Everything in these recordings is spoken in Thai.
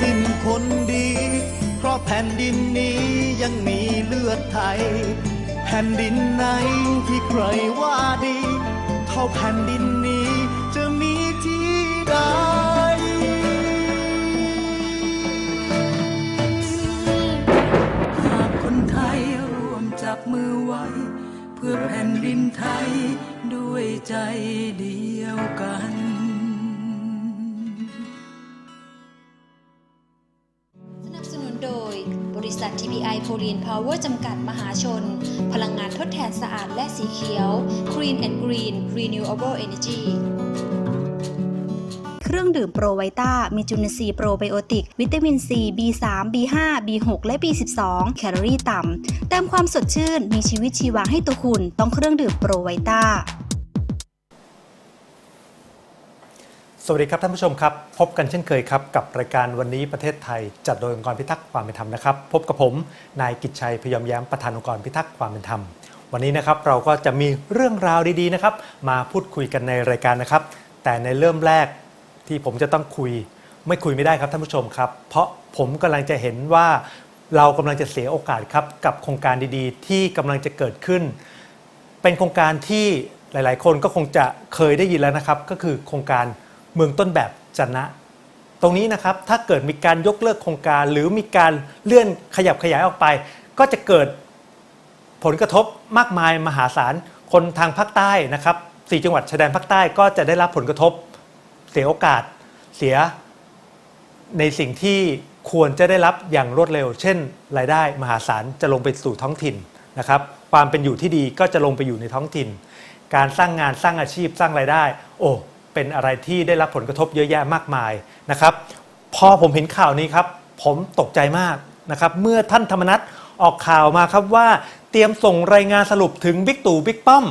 สิ้นคนดี เพราะแผ่นดินนี้ยังมีเลือดไทย แผ่นดินไหนที่ใครว่าดี เท่าแผ่นดินนี้จะมีที่ใดหากคนไทยร่วมจับมือไว้ เพื่อแผ่นดินไทยด้วยใจเดียวกัน โพลีนพาวเวอร์จำกัดมหาชน พลังงานทดแทนสะอาดและสีเขียว Green and Green Renewable Energy เครื่องดื่มโปรไวต้ามีจุลินทรีย์โปรไบโอติก วิตามินซี B3 B5 B6 และ B12 แคลอรี่ต่ำเติมความสดชื่น มีชีวิตชีวาให้ตัวคุณ ต้องเครื่องดื่มโปรไวต้า สวัสดีครับท่านผู้ชมครับ พบกันเช่นเคยครับ กับรายการวันนี้ประเทศไทย จัดโดยองค์กรพิทักษ์ความเป็นธรรมนะครับ พบกับผม นายกิจชัยพยอมแย้มประธานองค์กรพิทักษ์ความเป็นธรรม วันนี้นะครับเราก็จะมีเรื่องราวดีๆนะครับ มาพูดคุยกันในรายการนะครับ แต่ในเริ่มแรกที่ผมจะต้องคุย ไม่คุยไม่ได้ครับท่านผู้ชมครับ เพราะผมกำลังจะเห็นว่าเรากำลังจะเสียโอกาสครับกับโครงการดีๆ ที่กำลังจะเกิดขึ้น เป็นโครงการที่หลาย ๆ คนก็คงจะเคยได้ยินแล้วนะครับ ก็คือโครงการ เมืองต้นแบบจันนะ ตรงนี้นะครับถ้าเกิดมีการยกเลิกโครงการ หรือมีการเลื่อนขยับขยายออกไป ก็จะเกิดผลกระทบมากมายมหาศาลคนทางภาคใต้นะครับสี่จังหวัดชายแดนภาคใต้ก็จะได้รับผลกระทบ เสียโอกาสเสียในสิ่งที่ควรจะได้รับอย่างรวดเร็ว เช่น รายได้มหาศาลจะลงไปสู่ท้องถิ่นนะครับ ความเป็นอยู่ที่ดีก็จะลงไปอยู่ในท้องถิ่น การสร้างงานสร้างอาชีพสร้างรายได้ โอ้ เป็นอะไรที่ได้รับผลกระทบเยอะแยะมากมายนะครับพอผมเห็นข่าวนี้ครับผมตกใจมากนะครับเมื่อท่านธรรมนัฐออกข่าวมาครับว่าเตรียมส่งรายงานสรุปถึงบิ๊กตู่บิ๊กป้อม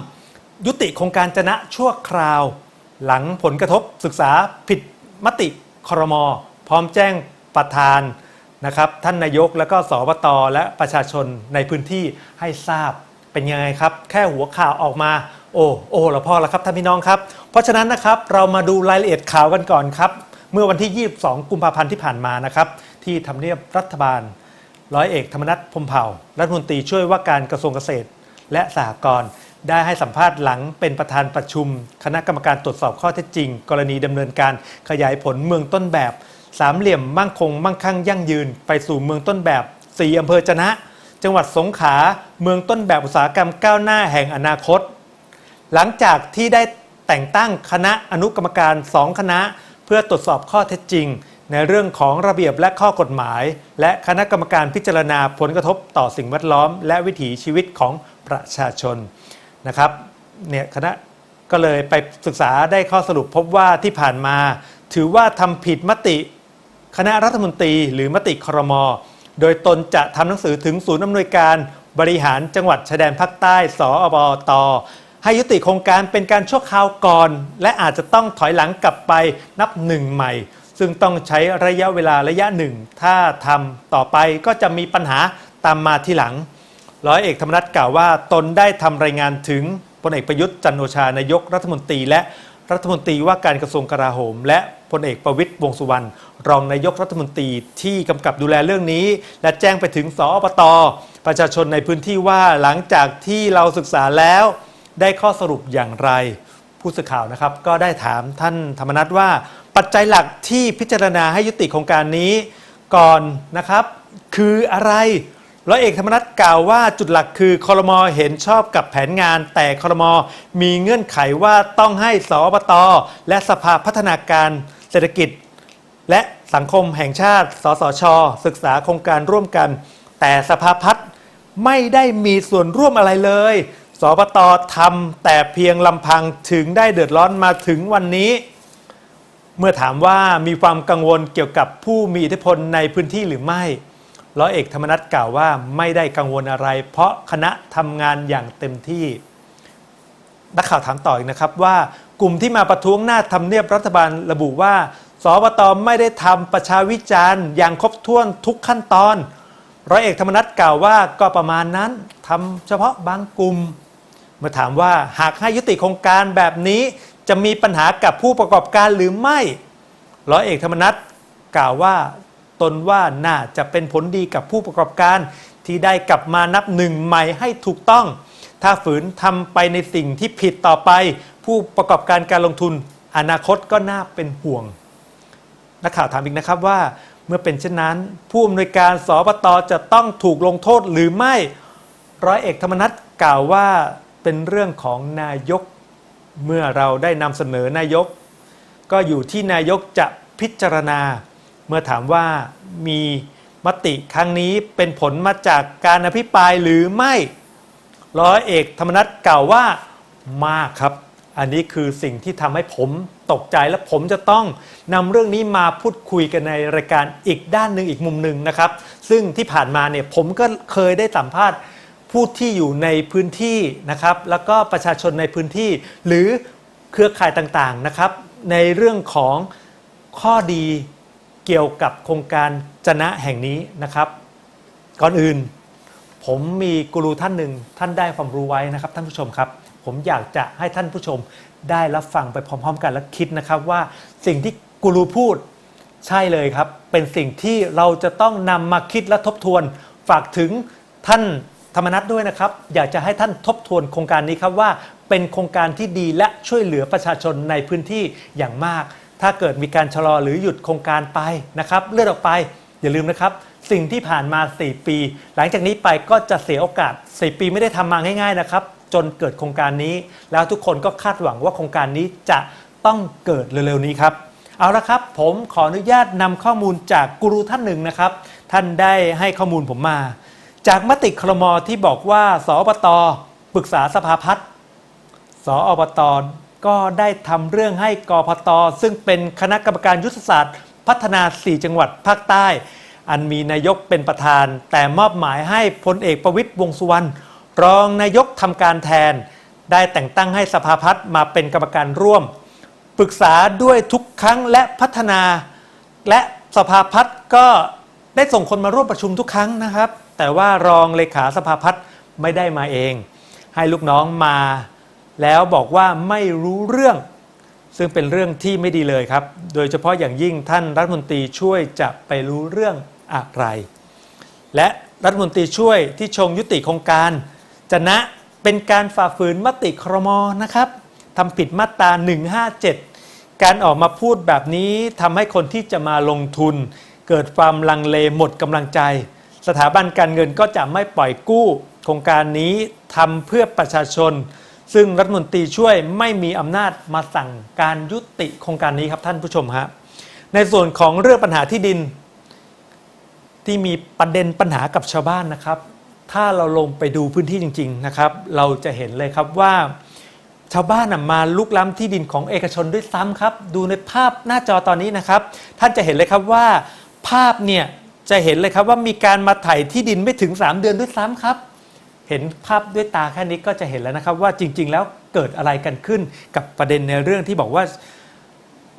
ยุติโครงการจนะชั่วคราว หลังผลกระทบศึกษาผิดมติครม พร้อมแจ้งประธานนะครับท่านนายกและก็สบตและประชาชนในพื้นที่ให้ทราบเป็นยังไงครับ แค่หัวข่าวออกมา โอ้โอ้ละพ่อล้วครับท่านพี่น้องครับ เพราะฉะนั้นนะครับเรามาดูรายละเอียดข่าวกันก่อนครับ เมื่อวันที่ 22 กุมภาพันธ์ที่ผ่านมานะครับที่ทำเนียบรัฐบาล ร้อยเอกธรรมนัฐพมเผ่า รัฐมนตรีช่วยว่าการกระทรวงเกษตร และสหกรณ์ได้ให้สัมภาษณ์หลังเป็นประธานประชุม คณะกรรมการตรวจสอบข้อเท็จจริง กรณีดำเนินการขยายผลเมืองต้นแบบ สามเหลี่ยมมั่งคง มั่งคั่งยั่งยืน ไปสู่เมืองต้นแบบ4อำเภอจะนะ จังหวัดสงขลาเมืองต้นแบบอุตสาหกรรมก้าวหน้าแห่งอนาคต หลังจากที่ได้แต่งตั้งคณะอนุกรรมการ 2 คณะ เพื่อตรวจสอบข้อเท็จจริง ในเรื่องของระเบียบและข้อกฎหมาย และคณะกรรมการพิจารณาผลกระทบต่อสิ่งแวดล้อม และวิถีชีวิตของประชาชนนะครับเนี่ยคณะก็เลยไปศึกษาได้ข้อสรุปพบว่าที่ผ่านมา ถือว่าทำผิดมติคณะรัฐมนตรี หรือมติครม โดยตนจะทำหนังสือถึงศูนย์อำนวยการบริหารจังหวัดชายแดนภาคใต้ สอบต ให้ยุติโครงการเป็นการชั่วคราวก่อน และอาจจะต้องถอยหลังกลับไปนับหนึ่งใหม่ ซึ่งต้องใช้ระยะเวลาระยะหนึ่ง ถ้าทำต่อไปก็จะมีปัญหาตามมาทีหลัง ร้อยเอกธรรมนัฐกล่าวว่า ตนได้ทำรายงานถึงพลเอกประยุทธ์จันโอชานายกรัฐมนตรี และรัฐมนตรีว่าการกระทรวงกลาโหม และพลเอกประวิตยวงสุวรรณรองนายกรัฐมนตรีที่กำกับดูแลเรื่องนี้ และแจ้งไปถึงสอบตประชาชนในพื้นที่ว่าหลังจากที่เราศึกษาแล้ว ได้ข้อสรุปอย่างไร ผู้สื่อข่าวนะครับก็ได้ถามท่านธรรมนัฐว่า ปัจจัยหลักที่พิจารณาให้ยุติโครงการนี้ก่อนนะครับ คืออะไรร้อยเอกธรรมนัฐกล่าวว่าจุดหลักคือคอรมอเห็นชอบกับแผนงาน แต่คอรมอมีเงื่อนไขว่าต้องให้สอบตและสภาพัฒนาการเศรษฐกิจ และสังคมแห่งชาติ สสช ศึกษาโครงการร่วมกัน แต่สภาพัฒน์ไม่ได้มีส่วนร่วมอะไรเลย สปตทำแต่เพียงลำพังถึงได้เดือดร้อนมาถึงวันนี้ เมื่อถามว่ามีความกังวลเกี่ยวกับผู้มีอิทธิพลในพื้นที่หรือไม่ร้อยเอกธรรมนัฐกล่าวว่าไม่ได้กังวลอะไร เพราะคณะทำงานอย่างเต็มที่นักข่าวถามต่ออีกนะครับว่ากลุ่มที่มาประท้วงหน้าทำเนียบรัฐบาลระบุว่าสบตไม่ได้ทำประชาวิจารณ์อย่างครบถ้วนทุกขั้นตอนร้อยเอกธรรมนัฐกล่าวว่าก็ประมาณนั้นทำเฉพาะบางกลุ่ม เมื่อถามว่าหากให้ยุติโครงการแบบนี้จะมีปัญหากับผู้ประกอบการหรือไม่ ร้อยเอกธรรมนัฐกล่าวว่าตนว่าน่าจะเป็นผลดีกับผู้ประกอบการ ที่ได้กลับมานับหนึ่งใหม่ให้ถูกต้อง ถ้าฝืนทำไปในสิ่งที่ผิดต่อไป ผู้ประกอบการการลงทุน อนาคตก็น่าเป็นห่วง นักข่าวถามอีกนะครับว่า เมื่อเป็นเช่นนั้น ผู้อำนวยการสปตจะต้องถูกลงโทษหรือไม่ ร้อยเอกธรรมนัฐกล่าวว่า เป็นเรื่องของนายก เมื่อเราได้นำเสนอนายก ก็อยู่ที่นายกจะพิจารณา เมื่อถามว่ามีมติครั้งนี้เป็นผลมาจากการอภิปรายหรือไม่ร้อยเอกธรรมนัฐกล่าวว่ามากครับ อันนี้คือสิ่งที่ทำให้ผมตกใจและผมจะต้องนำเรื่องนี้มาพูดคุยกันในรายการอีกด้านหนึ่งอีกมุมหนึ่งนะครับ ซึ่งที่ผ่านมาเนี่ยผมก็เคยได้สัมภาษณ์ ผู้ที่อยู่ในพื้นที่นะครับแล้วก็ประชาชนในพื้นที่ หรือเครือข่ายต่างๆนะครับ ในเรื่องของข้อดีเกี่ยวกับโครงการจนะแห่งนี้นะครับ ก่อนอื่น ผมมีกูรูท่านหนึ่งท่านได้ความรู้ไว้นะครับ ท่านผู้ชมครับ ผมอยากจะให้ท่านผู้ชมได้รับฟังไปพร้อม ๆ กันและคิดนะครับว่าสิ่งที่กูรูพูดใช่เลยครับ เป็นสิ่งที่เราจะต้องนำมาคิดและทบทวนฝากถึงท่าน ธรรมนัฐด้วยนะครับ อยากจะให้ท่านทบทวนโครงการนี้ครับว่าเป็นโครงการที่ดีและช่วยเหลือประชาชนในพื้นที่อย่างมาก ถ้าเกิดมีการชะลอหรือหยุดโครงการไปนะครับเลื่อนออกไปอย่าลืมนะครับ สิ่งที่ผ่านมา 4 ปี หลังจากนี้ไปก็จะเสียโอกาส 4 ปีไม่ได้ทำมาง่าย ๆนะครับ จนเกิดโครงการนี้ แล้วทุกคนก็คาดหวังว่าโครงการนี้จะต้องเกิดเร็วๆนี้ครับเอาละครับ ผมขออนุญาตนำข้อมูลจากกูรูท่านหนึ่งนะครับ ท่านได้ให้ข้อมูลผมมา จากมติครมที่บอกว่าสอบตปรึกษาสภาพัฒน์สออบตก็ได้ทำเรื่องให้กพตซึ่งเป็นคณะกรรมการยุทธศาสตร์ พัฒนา 4 จังหวัดภาคใต้ อันมีนายกเป็นประธาน แต่มอบหมายให้พลเอกประวิตยวงสุวรรณรองนายกทำการแทน ได้แต่งตั้งให้สภาพัฒน์มาเป็นกรรมการร่วม ปรึกษาด้วยทุกครั้งและพัฒนา และสภาพัฒน์ก็ได้ส่งคนมาร่วมประชุมทุกครั้งนะครับ แต่ว่ารองเลขาสภาพัฒน์ไม่ได้มาเอง ให้ลูกน้องมาแล้วบอกว่าไม่รู้เรื่อง ซึ่งเป็นเรื่องที่ไม่ดีเลยครับ โดยเฉพาะอย่างยิ่งท่านรัฐมนตรีช่วยจะไปรู้เรื่องอะไร และรัฐมนตรีช่วยที่ชงยุติโครงการ จะนะเป็นการฝ่าฝืนมติครมนะครับทำผิดมาตรา 157 การออกมาพูดแบบนี้ทำให้คนที่จะมาลงทุน เกิดความลังเลหมดกำลังใจ สถาบันการเงินก็จะไม่ปล่อยกู้โครงการนี้ทำเพื่อประชาชน ซึ่งรัฐมนตรีช่วยไม่มีอำนาจมาสั่งการยุติโครงการนี้ครับท่านผู้ชมฮะในส่วนของเรื่องปัญหาที่ดิน ที่มีประเด็นปัญหากับชาวบ้านนะครับ ถ้าเราลงไปดูพื้นที่จริง ๆนะครับ เราจะเห็นเลยครับว่าชาวบ้านมาลุกล้ำที่ดินของเอกชนด้วยซ้ำครับ ดูในภาพหน้าจอตอนนี้นะครับ ท่านจะเห็นเลยครับว่าภาพเนี่ย จะเห็นเลยครับว่ามีการมาไถ่ที่ดินไม่ถึง 3 เดือนด้วยซ้ำครับ เห็นภาพด้วยตาแค่นี้ก็จะเห็นแล้วนะครับว่าจริง ๆ แล้วเกิดอะไรกันขึ้นกับประเด็นในเรื่องที่บอกว่า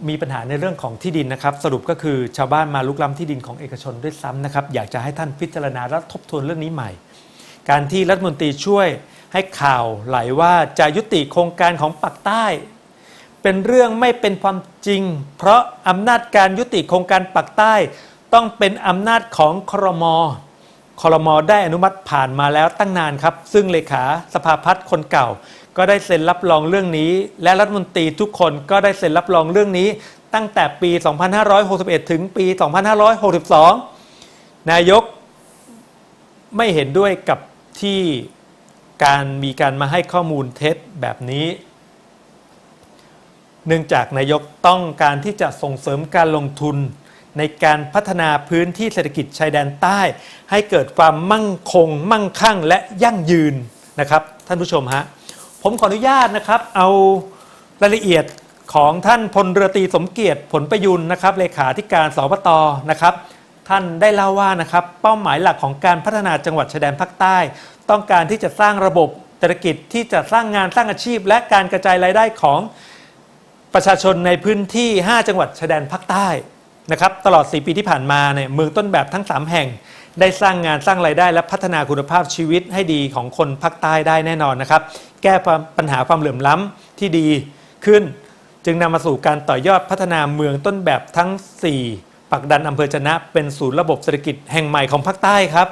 มีปัญหาในเรื่องของที่ดินนะครับ สรุปก็คือชาวบ้านมาลุกล้ำที่ดินของเอกชนด้วยซ้ำนะครับ อยากจะให้ท่านพิจารณาและทบทวนเรื่องนี้ใหม่ การที่รัฐมนตรีช่วยให้ข่าวไหลว่าจะยุติโครงการของปักใต้ เป็นเรื่องไม่เป็นความจริง เพราะอำนาจการยุติโครงการปักใต้ ต้องเป็นอำนาจของครมครมได้อนุมัติผ่านมาแล้วตั้งนานครับ ซึ่งเลขาสภาพัฒน์คนเก่า ก็ได้เซ็นรับรองเรื่องนี้ และรัฐมนตรีทุกคนก็ได้เซ็นรับรองเรื่องนี้ ตั้งแต่ปี 2561 ถึงปี 2562 นายกไม่เห็นด้วยกับที่การมีการมาให้ข้อมูลเท็จแบบนี้ เนื่องจากนายกต้องการที่จะส่งเสริมการลงทุน ในการพัฒนาพื้นที่เศรษฐกิจชายแดนใต้ ให้เกิดความมั่งคง มั่งคั่งและยั่งยืนนะครับ ท่านผู้ชมฮะผมขออนุญาตนะครับ เอารายละเอียดของท่านพลเรือตรีสมเกียรติผลประยุนนะครับเลขาธิการสปตนะครับ ท่านได้เล่าว่านะครับ เป้าหมายหลักของการพัฒนาจังหวัดชายแดนภาคใต้ ต้องการที่จะสร้างระบบเศรษฐกิจที่จะสร้างงานสร้างอาชีพ และการกระจายรายได้ของประชาชนในพื้นที่ 5 จังหวัดชายแดนภาคใต้ นะครับตลอด 4 ปีที่ผ่านมาเนี่ยเมืองต้นแบบทั้ง 3 แห่ง ได้สร้างงานสร้างรายได้ และพัฒนาคุณภาพชีวิตให้ดีของคนภาคใต้ได้แน่นอนนะครับ แก้ปัญหาความเหลื่อมล้ำที่ดีขึ้น จึงนำมาสู่การต่อยอดพัฒนาเมืองต้นแบบทั้ง 4 ปักดันอำเภอจะนะ เป็นศูนย์ระบบเศรษฐกิจแห่งใหม่ของภาคใต้ครับ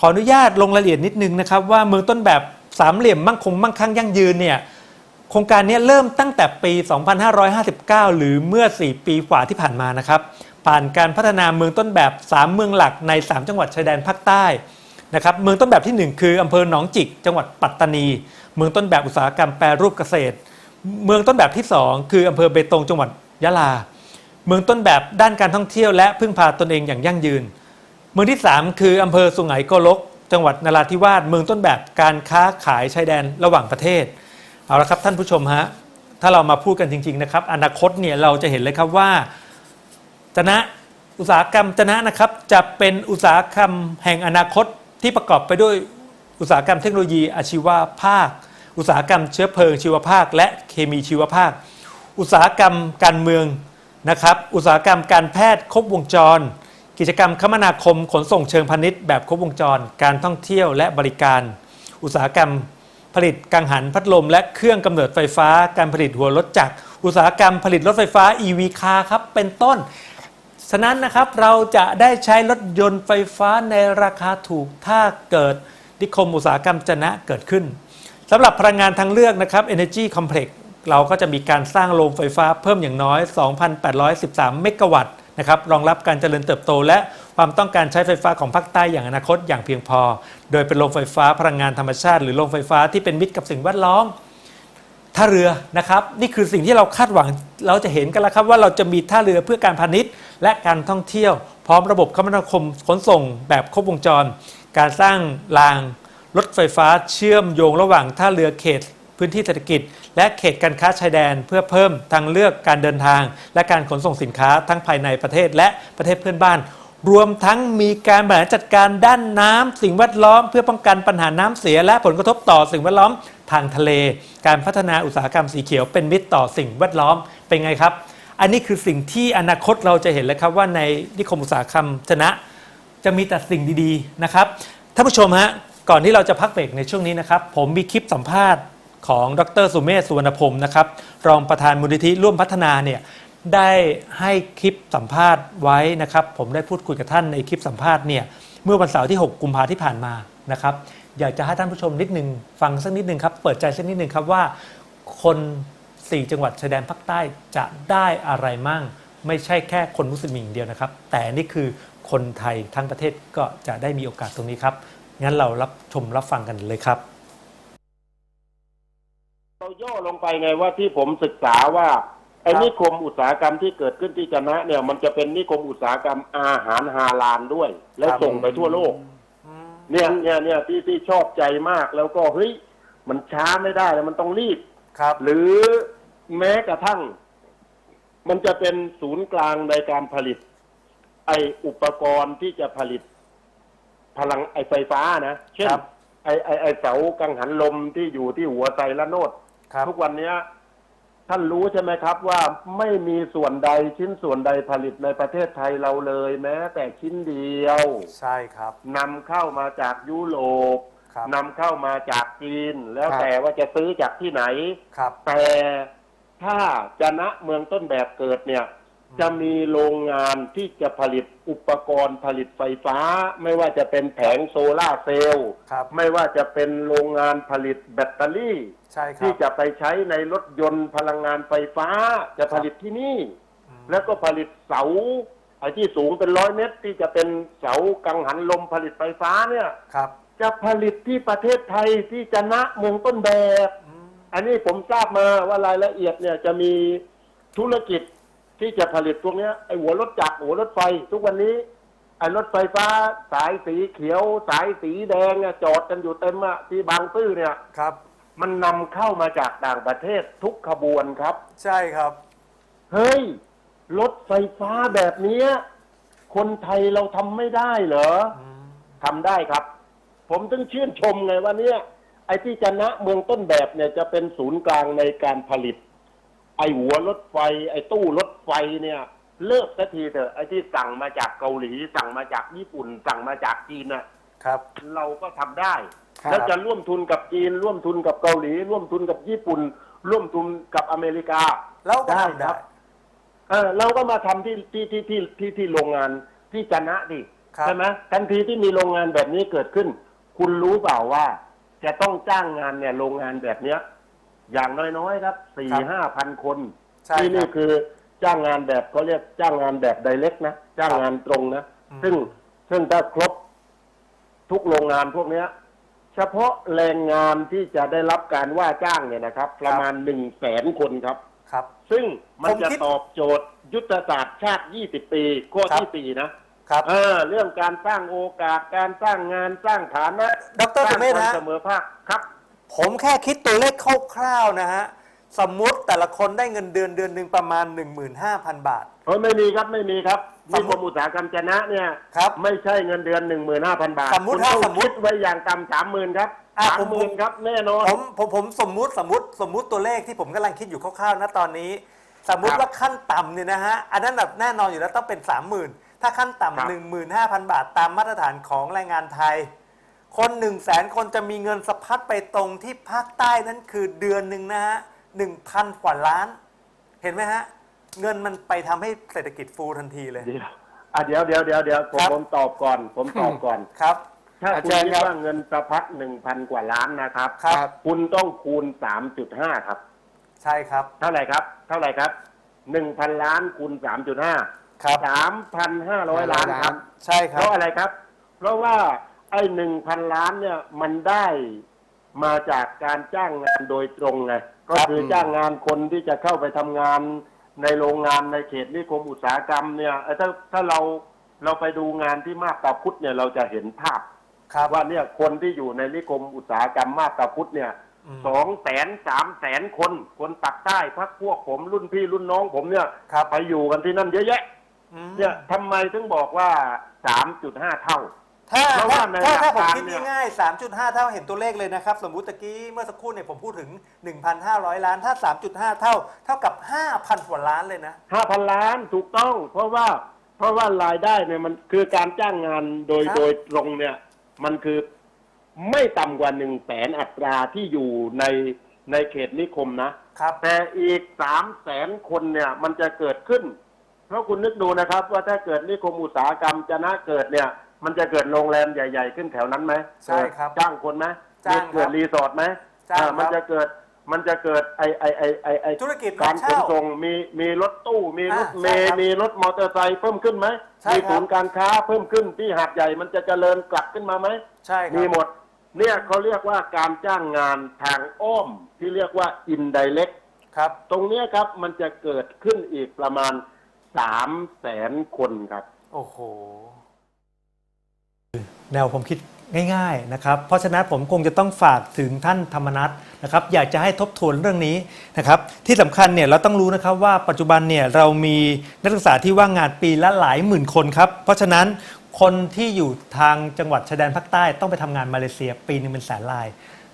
ขออนุญาตลงรายละเอียดนิดนึงนะครับว่าเมืองต้นแบบสามเหลี่ยมมั่งคงมั่งคั่งยั่งยืนเนี่ย โครงการนี้เริ่มตั้งแต่ปี 2559 หรือเมื่อ 4 ปีกว่าที่ผ่านมานะครับ ผ่านการพัฒนาเมืองต้นแบบ 3 เมืองหลักใน 3 จังหวัดชายแดนภาคใต้นะครับ เมืองต้นแบบทีหนึ่1 คืออำเภอหนองจิก จังหวัดปัตตานี เมืองต้นแบบอุตสาหกรรมแปรรูปเกษตร เมืองต้นแบบที่ 2 คืออำเภอเบตงจังหวัดยะลา เมืองต้นแบบด้านการท่องเที่ยวและพึ่งพาตนเองอย่างยั่งยืน เมืองที่ 3 คืออำเภอสุไหงโกลก จังหวัดนราธิวาส เมืองต้นแบบการค้าขายชายแดนระหว่างประเทศ เอาละครับท่านผู้ชมฮะถ้าเรามาพูดกันจริง ๆ นะครับ อนาคตเนี่ยเราจะเห็นเลยครับว่าจนะอุตสาหกรรมจนะนะครับจะเป็นอุตสาหกรรมแห่งอนาคตที่ประกอบไปด้วยอุตสาหกรรมเทคโนโลยีอาชีวภาค อุตสาหกรรมเชื้อเพลิงชีวภาค และเคมีชีวภาค อุตสาหกรรมการเมืองนะครับ อุตสาหกรรมการแพทย์ครบวงจร กิจกรรมคมนาคมขนส่งเชิงพาณิชย์แบบครบวงจร การท่องเที่ยวและบริการ อุตสาหกรรม ผลิตกังหันพัดลม และเครื่องกำเนิดไฟฟ้า การผลิตหัวรถจักรอุตสาหกรรมผลิตรถไฟฟ้า EV คาร์ครับเป็นต้น ฉะนั้นนะครับเราจะได้ใช้รถยนต์ไฟฟ้าในราคาถูกถ้าเกิดนิคมอุตสาหกรรมจะนะเกิดขึ้นสำหรับพลังงานทางเลือกนะครับ Energy Complex เราก็จะมีการสร้างโรงไฟฟ้าเพิ่มอย่างน้อย 2,813 เมกะวัตต์นะครับรองรับการเจริญเติบโตและความต้องการใช้ไฟฟ้าของภาคใต้อย่างอนาคตอย่างเพียงพอ โดยเป็นโรงไฟฟ้าพลังงานธรรมชาติ หรือโรงไฟฟ้าที่เป็นมิตรกับสิ่งแวดล้อมท่าเรือนะครับ นี่คือสิ่งที่เราคาดหวังเราจะเห็นกันแล้วครับว่าเราจะมีท่าเรือเพื่อการพาณิชย์ และการท่องเที่ยว พร้อมระบบคมนาคมขนส่งแบบครบวงจร การสร้างรางรถไฟฟ้าเชื่อมโยงระหว่างท่าเรือเขต พื้นที่เศรษฐกิจ และเขตการค้าชายแดน เพื่อเพิ่มทางเลือกการเดินทาง และการขนส่งสินค้าทั้งภายในประเทศและประเทศเพื่อนบ้าน รวมทั้งมีการบริหารจัดการด้านน้ำสิ่งแวดล้อมเพื่อป้องกันปัญหาน้ำเสีย และผลกระทบต่อสิ่งแวดล้อมทางทะเล การพัฒนาอุตสาหกรรมสีเขียวเป็นมิตรต่อสิ่งแวดล้อมเป็นไงครับ อันนี้คือสิ่งที่อนาคตเราจะเห็นเลยครับว่าในนิคมอุตสาหกรรมชนะ จะมีแต่สิ่งดีๆนะครับท่านผู้ชมฮะก่อนที่เราจะพักเบรกในช่วงนี้นะครับ ผมมีคลิปสัมภาษณ์ของดรสุเมศสุวรรณพรมนะครับรองประธานมูลนิธิร่วมพัฒนาเนี่ย ได้ให้คลิปสัมภาษณ์ไว้นะครับ ผมได้พูดคุยกับท่านในคลิปสัมภาษณ์เนี่ยเมื่อวันเสาร์ที่ 6 กุมภาที่ผ่านมานะครับ อยากจะให้ท่านผู้ชมนิดนึงฟังสักนิดนึงครับ เปิดใจสักนิดนึงครับว่า คน 4 จังหวัดชายแดนภาคใต้จะได้อะไรมั่ง ไม่ใช่แค่คนมุสลิมอย่างเดียวนะครับ แต่นี่คือคนไทยทั้งประเทศก็จะได้มีโอกาสตรงนี้ครับงั้นเรารับชมรับฟังกันเลยครับเราย่อลงไปไงว่าที่ผมศึกษาว่า อ้นิคมอุตสาหกรรมที่เกิดขึ้นที่จะนะเนี่ยมันจะเป็นนิคมอุตสาหกรรมอาหารฮาลาลด้วย แล้วครับส่งไปทั่วโลก เนี่ยเนี่ยเนี่ยที่ที่ชอบใจมากแล้วก็เฮ้ยมันช้าไม่ได้แล้วมันต้องรีบครับ หรือแม้กระทั่ง มันจะเป็นศูนย์กลางในการผลิต ไออุปกรณ์ที่จะผลิต พลังไอไฟฟ้านะเช่นครับไอไอไอเสากังหันลมที่อยู่ที่หัวไซละโนดครับทุกวันเนี้ย ท่านรู้ใช่ไหมครับว่าไม่มีส่วนใดชิ้นส่วนใดผลิตในประเทศไทยเราเลยแม้ แต่ชิ้นเดียวใช่ครับ นำเข้ามาจากยุโรปครับนำเข้ามาจากจีน แล้วครับแต่ว่าจะซื้อจากที่ไหน ครับ แต่ถ้าจะณเมืองต้นแบบเกิดเนี่ย จะมีโรงงานที่จะผลิตอุปกรณ์ผลิตไฟฟ้า ไม่ว่าจะเป็นแผงโซลาร์เซลล์ครับไม่ว่าจะเป็นโรงงานผลิตแบตเตอรี่ ใช่ครัที่บจะไปใช้ในรถยนต์พลังงานไฟฟ้าจะผลิตที่นี่ อืม แล้วก็ผลิตเสาไอ้ที่สูงเป็นร้อยเมตร ที่จะเป็นเสากังหันลมผลิตไฟฟ้าเนี่ย ครับจะผลิตที่ประเทศไทยที่จะนะเมืองต้นแบบ อืมอันนี้ผมทราบมาว่ารายละเอียดเนี่ยจะมีธุรกิจ ที่จะผลิตพวกเนี้ยไอ้หัวรถจักรหัวรถไฟ ทุกวันนี้ไอ้รถไฟฟ้าสายสีเขียว สายสีแดงอะจอดกันอยู่เต็มอะที่บางซื่อเนี่ย ครับ มันนำเข้ามาจากต่างประเทศทุกขบวนครับ ใช่ครับ เฮ้ย รถไฟฟ้าแบบเนี้ยคนไทยเราทำไม่ได้เหรออืมทำได้ครับ ผมถึงชื่นชมไงว่าเนี่ย ไอ้ที่จะนะเมืองต้นแบบเนี่ยจะเป็นศูนย์กลางในการผลิต ไอ้หัวรถไฟ ไอ้ตู้รถไฟเนี่ย เลิกสักทีเถอะไอ้ที่สั่งมาจากเกาหลี สั่งมาจากญี่ปุ่น สั่งมาจากจีนน่ะครับ เราก็ทำได้ครับ แล้วจะร่วมทุนกับจีน ร่วมทุนกับเกาหลี ร่วมทุนกับญี่ปุ่น ร่วมทุนกับอเมริกา แล้วก็ได้ทำคได้รับ เออเราก็มาทำที่ที่ที่ที่ที่ที่โรงงานที่จะนะดิครับ ใช่ไหมทันทีที่มีโรงงานแบบนี้เกิดขึ้น คุณรู้เปล่าว่า จะต้องจ้างงานเนี่ยโรงงานแบบเนี้ย อย่างน้อยๆครับสี่ห้าพันคน ใช่ที่คนี่รับคือจ้างงานแบบเขาเรียกจ้างงานแบบไดเ c กนะ จ้างงานตรงนะ อืม ซึ่งซึ่งถ้าครบทุกโรงงานพวกเนี้ย เฉพาะแรงงานที่จะได้รับการว่าจ้างเนี่ยนะครับ ประมาณหนึ่งแสนคนครับ ครับ ซึ่งมันผมจะคิดตอบโจทย์ยุทธศาสตร์ชาติ 20 ปีข้อครับ ที่สี่นะครับ เออเรื่องการสร้างโอกาสการสร้างงานสร้างฐานะดรสร้างสุเมธควาฮะเสมอภาคครับ ผมแค่คิดตัวเลขคร่าวๆนะฮะ สมมุติแต่ละคนได้เงินเดือนเดือนหนึ่งประมาณ 15,000 บาทเฮ้ยไม่มีครับไม่มีครับสนิมคมุติมอุตสาหกรรมชนะเนี่ยครับไม่ใช่เงินเดือนหนึ่งหมื่นห้าพันบาทสมมุติคุณถ้าต้องสมมุติ คิดไว้อย่างต่ำสามหมื่นครับอะสามผม หมื่นครับแน่นอน ผมผมผมสมมุติสมมุติสมมุติตัวเลขที่ผมกำลังคิดอยู่คร่าวๆนะตอนนี้ สมมุติครับว่าขั้นต่ำเนี่ยนะฮะอันนั้นแบบแน่นอนอยู่แล้วต้องเป็น 30,000 ถ้าขั้นครับ ต่ำ15,000 บาทตามมาตรฐานของแรงงานไทย คน1 0 0 0 0แสนคนจะมีเงินสะพัดไปตรงที่ภาคใต้นั้นคือเดือนหนึ่งนะฮะ1,000กว่าล้าน เห็นไหมฮะ เงินมันไปทำให้เศรษฐกิจฟูทันทีเลย เดี๋ยวอะเดี๋ยวเดี๋ยวเดี๋ยวเดี๋ยวผมครับ ผมตอบก่อน ผมตอบก่อน ครับ ถ้าอาคุณจารย์คิดครับ ว่าเงินสะพัดหนึ่งพันกว่าล้านนะครับครับ คุณต้องคูณสามจุดห้าครับ ใช่ครับ เท่าไหร่ครับ เท่าไหร่ครับหนึ่งพันล้านคูณสามจุดห้าครับ สามพันห้าร้อยล้านครับ ใช่คเพรับ ราะอะไรครับ เพราะว่า ไอ้หนึ่งพันล้านเนี่ยมันได้มาจากการจ้างงานโดยตรงไงก็คือจ้างงานคนที่จะเข้าไปทำงานในโรงงานในเขตนิคมอุตสาหกรรมเนี่ยเอ่อถ้าถ้าเราเราไปดูงานที่มาบตาพุธเนี่ยเราจะเห็นภาพครับว่าเนี่ยคนที่อยู่ในนิคมอุตสาหกรรมมาบตาพุธเนี่ยอืมสองแสนสามแสนคน คนปักใต้พักพวกผมรุ่นพี่รุ่นน้องผมเนี่ยครับไปอยู่กันที่นั่นเยอะแยะอืมเนี่ยทำไมถึงบอกว่าสามจุดห้าเท่า ถ้าเพราะถ้าว่าในถ้าถ้าหลัผมกการคิดเนี่ย ง่ายๆ3.5 เท่าเห็นตัวเลขเลยนะครับ สมมุติตะกี้เมื่อสักครู่เนี่ยผมพูดถึง 1,500 ล้าน ถ้า 3.5 เท่า เท่ากับ 5,000กว่าล้านเลยนะ ห้าพันล้านถูกต้อง เพราะว่าเพราะว่ารายได้เนี่ยมันคือการจ้างงานโดยครับ โดยตรงเนี่ย มันคือไม่ต่ำกว่าหนึ่งแสนอัตราที่อยู่ในในเขตนิคมนะ ครับ แต่อีกสามแสนคนเนี่ยมันจะเกิดขึ้น เพราะคุณนึกดูนะครับ ว่าถ้าเกิดนิคมอุตสาหกรรมจะนะเกิดเนี่ย มันจะเกิดโรงแรมใหญ่ ๆ ขึ้นแถวนั้นไหมใช่ครับจ้างคนไหมจ้างครับเกิดรีสอร์ทไหมจ้างครับ อ่มันจะเกิดมันจะเกิดไอไอไอไอไอธุรกิจรกาถรขเช่านส่งมีมีรถตู้มีรถอ่าเมล์ใช่ครับมีรถมอเตอร์ไซค์เพิ่มขึ้นไหมใช่มีครับ ศูนย์การค้าเพิ่มขึ้นที่หาดใหญ่มันจะเจริญกลับขึ้นมาไหม ใช่ครัมีบ หมด เนี่ยเขาเรียกว่าการจ้างงานทางอ้อมที่เรียกว่า indirect ครับ ตรงเนี้ยครับมันจะเกิดขึ้นอีกประมาณสามแสนคนครับ โอ้โห แนวผมคิดง่ายๆนะครับ เพราะฉะนั้นผมคงจะต้องฝากถึงท่านธรรมนัฐนะครับ อยากจะให้ทบทวนเรื่องนี้นะครับ ที่สำคัญเนี่ยเราต้องรู้นะครับว่าปัจจุบันเนี่ยเรามีนักศึกษาที่ว่างงานปีละหลายหมื่นคนครับ เพราะฉะนั้นคนที่อยู่ทางจังหวัดชายแดนภาคใต้ต้องไปทำงานมาเลเซียปีหนึ่งเป็นแสนราย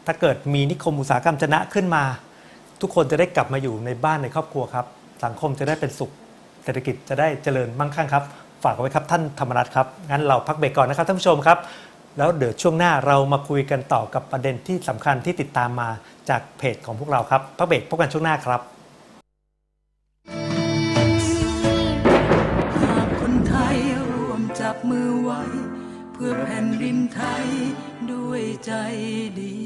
ถ้าเกิดมีนิคมอุตสาหกรรมชนะขึ้นมา ทุกคนจะได้กลับมาอยู่ในบ้านในครอบครัวครับ สังคมจะได้เป็นสุข เศรษฐกิจจะได้เจริญมั่งคั่งครับ ฝากเอาไว้ครับท่านธรรมนัฐครับ งั้นเราพักเบรกก่อนนะครับท่านผู้ชมครับ แล้วเดี๋ยวช่วงหน้าเรามาคุยกันต่อกับประเด็นที่สำคัญที่ติดตามมาจากเพจของพวกเราครับพักเบรกพบกันช่วงหน้าครับหากคนไทยร่วมจับมือไว้ เพื่อแผ่นดินไทยด้วยใจดี